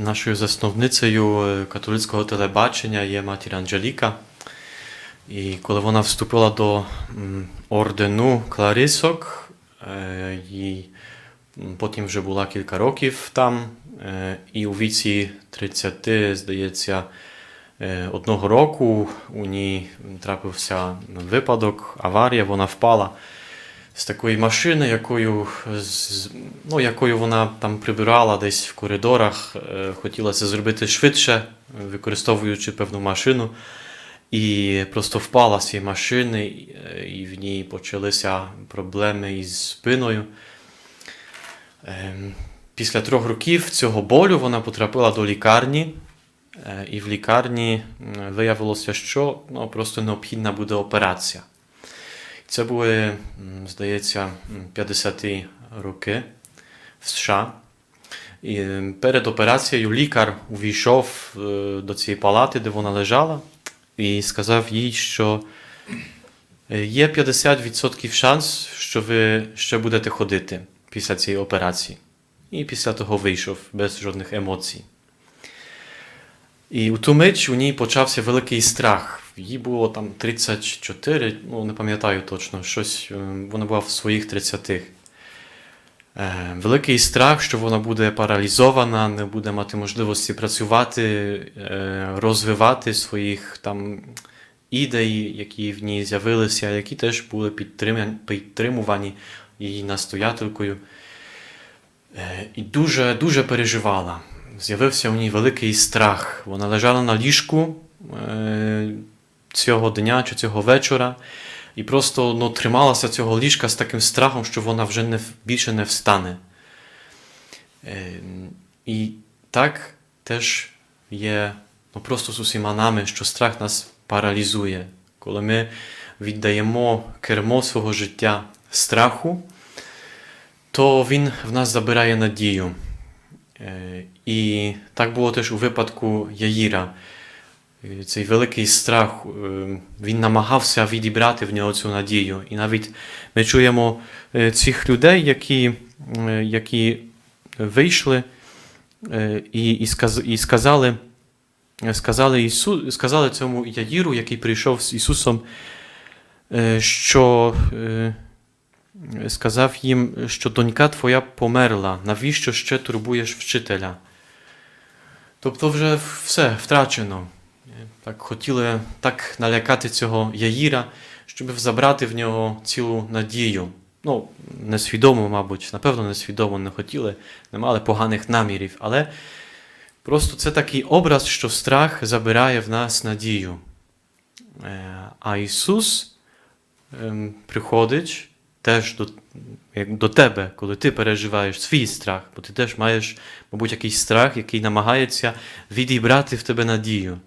Нашою засновницею е, католицького телебачення є матір Анжеліка. І коли вона вступила до ордену Кларисок, е, їй потім вже була кілька років там, е, і у віці 30, здається, одного року у ній трапився випадок, аварія, вона впала з такої машини, якою, ну, якою вона там прибирала десь в коридорах, е, хотіла це зробити швидше, використовуючи певну машину. І просто впала з цієї машини, е, і в ній почалися проблеми із спиною. Ем, Після трьох років цього болю вона потрапила до лікарні, е, і в лікарні виявилося, що ну, просто необхідна буде операція. Це були, здається, 50-ті роки в США. І перед операцією лікар увійшов е, до цієї палати, де вона лежала, і сказав їй, що е, є 50% шанс, що ви ще будете ходити після цієї операції. І після того вийшов без жодних емоцій. І у ту мить у ній почався великий страх. Їй було там 34, ну не пам'ятаю точно, щось, е, вона була в своїх 30 Е, Великий страх, що вона буде паралізована, не буде мати можливості працювати, е, розвивати своїх там ідей, які в ній з'явилися, які теж були підтримувані її настоятелькою. Е, І дуже, дуже переживала. З'явився у ній великий страх. Вона лежала на ліжку е, цього дня чи цього вечора, і просто ну, трималася цього ліжка з таким страхом, що вона вже не, більше не встане. Е, І так теж є ну, просто з усіма нами, що страх нас паралізує. Коли ми віддаємо кермо свого життя страху, то він в нас забирає надію. Е, І так було теж у випадку Яїра. Цей великий страх, е, він намагався відібрати в нього цю надію. І навіть ми чуємо е, цих людей, які, е, які вийшли і, і, сказ, і сказали, сказали, Ісу, сказали цьому Яїру, який прийшов з Ісусом, що сказав їм, що донька твоя померла, навіщо ще турбуєш вчителя? Тобто вже все втрачено. Так хотіли так налякати цього Яїра, щоб забрати в нього цілу надію. Ну, несвідомо, мабуть, напевно, несвідомо не хотіли, не мали поганих намірів, але просто це такий образ, що страх забирає в нас надію. Е, А Ісус ем, приходить теж до, до тебе, коли ти переживаєш свій страх, бо ти теж маєш, мабуть, якийсь страх, який намагається відібрати в тебе надію.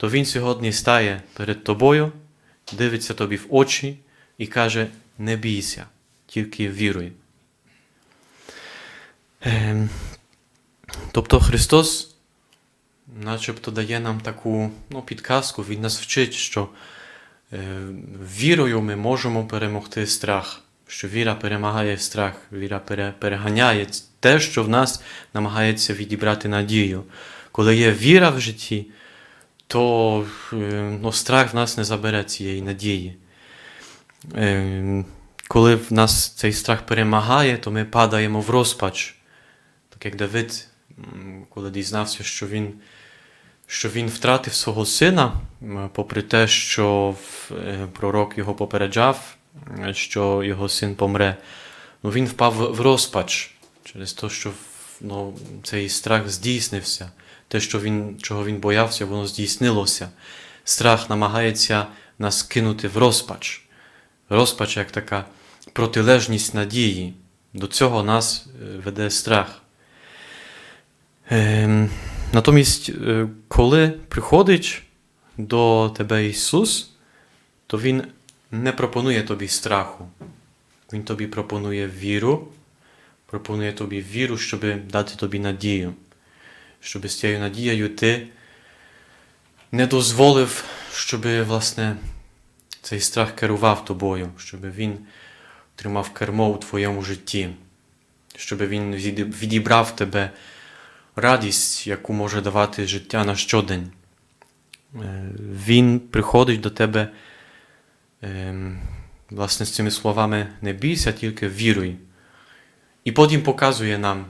То Він сьогодні стає перед тобою, дивиться тобі в очі і каже: не бійся, тільки віруй. Ем, тобто Христос начебто дає нам таку ну, підказку, Він нас вчить, що Е, Вірою ми можемо перемогти страх, що віра перемагає страх, віра пере- переганяє те, що в нас намагається відібрати надію. Коли є віра в житті, то е, ну, страх в нас не забере цієї надії. Е, Коли в нас цей страх перемагає, то ми падаємо в розпач. Так як Давид, коли дізнався, що він що він втратив свого сина, попри те, що е, пророк його попереджав, що його син помре, ну, він впав в розпач через те, що ну, цей страх здійснився. Те, що він, чого він боявся, воно здійснилося. Страх намагається нас кинути в розпач. Розпач як така протилежність надії. До цього нас е, веде страх. Ем, Натомість, е, коли приходить до тебе Ісус, то Він не пропонує тобі страху. Він тобі пропонує віру, пропонує тобі віру, щоб дати тобі надію, щоб з цією надією ти не дозволив, щоб власне цей страх керував тобою, щоб він тримав кермо у твоєму житті, щоб він відібрав тебе радість, яку може давати життя на щодень. Е, Він приходить до тебе ем, власне з цими словами не бійся, тільки віруй. І потім показує нам,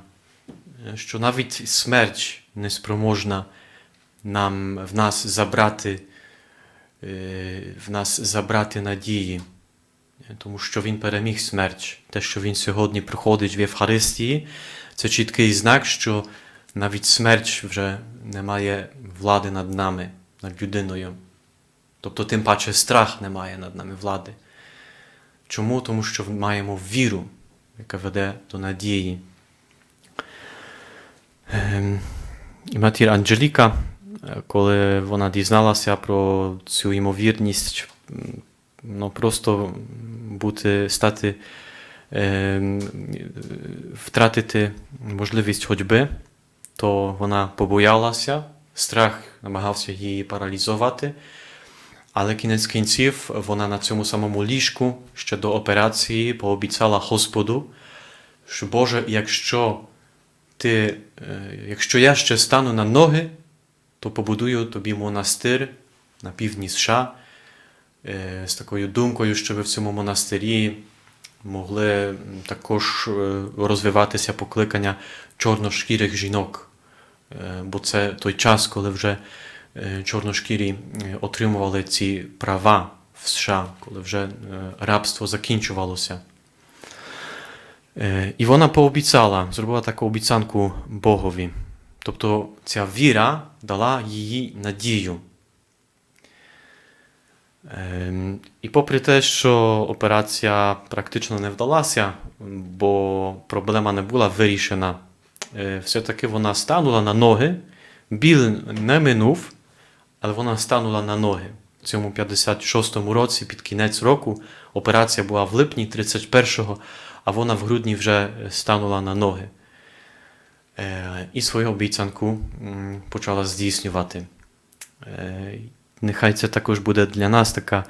що навіть смерть не спроможна нам в нас забрати, е, в нас забрати надії, тому що Він переміг смерть. Те, що Він сьогодні приходить в Євхаристії, це чіткий знак, що навіть смерть вже не має влади над нами, над людиною. Тобто, тим паче страх не має над нами влади. Чому? Тому що маємо віру, яка веде до надії. Ем, матір Анджеліка, е, коли вона дізналася про цю ймовірність, ну, просто бути, стати, ем, втратити можливість ходьби, то вона побоялася, страх намагався її паралізувати. Але кінець кінців вона на цьому самому ліжку ще до операції пообіцяла Господу, що Боже, якщо ти, е, якщо я ще стану на ноги, то побудую тобі монастир на півдні США е, з такою думкою, щоб в цьому монастирі могли також е, розвиватися покликання чорношкірих жінок. Бо це той час, коли вже чорношкірі отримували ці права в США, коли вже рабство закінчувалося. Е, І вона пообіцяла, зробила таку обіцянку Богові. Тобто ця віра дала їй надію. Ем, І попри те, що операція практично не вдалася, бо проблема не була вирішена, е, все-таки вона станула на ноги, біль не минув, але вона станула на ноги. Цьому 56-му році, під кінець року, операція була в липні 31-го, а вона в грудні вже станула на ноги. Е, І свою обіцянку почала здійснювати. Е, Нехай це також буде для нас така,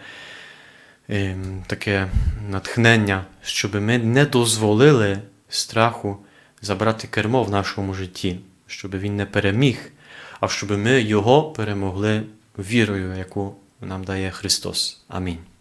ем, таке натхнення, щоб ми не дозволили страху забрати кермо в нашому житті, щоб він не переміг, а щоб ми його перемогли вірою, яку нам дає Христос. Амінь.